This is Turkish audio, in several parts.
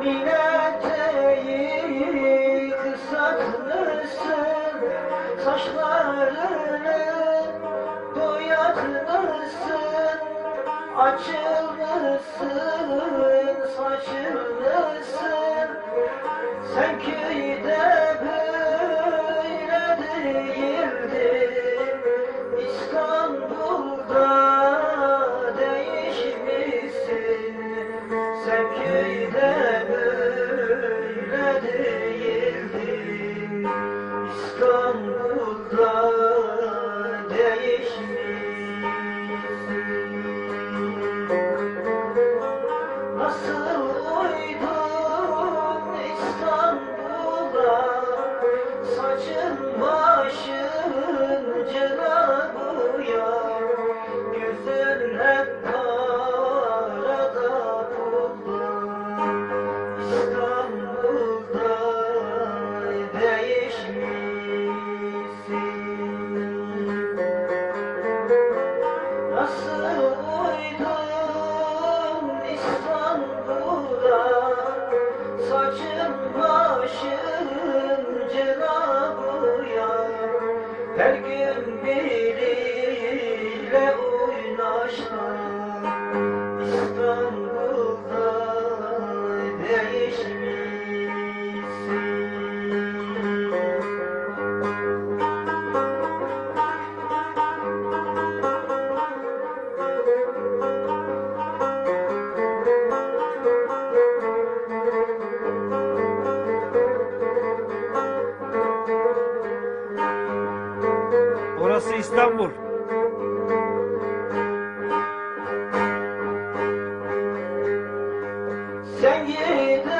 Mineteyi kısaltmışsın Saçlarını boyatmışsın. Açılmışsın, saçılmışsın. Sen ki saçın başın Cenab-ı Yar. Her gün biri burası İstanbul. Sen gidin.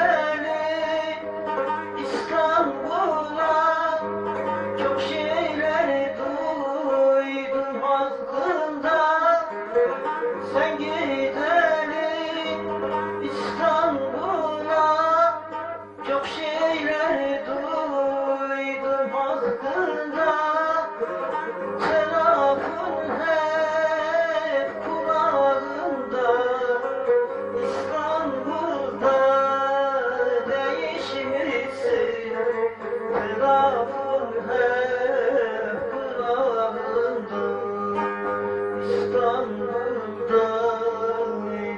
zamandan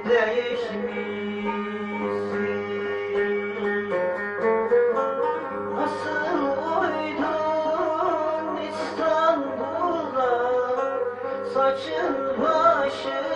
değişmişsin Nasıl uydun İstanbul'a saçın başın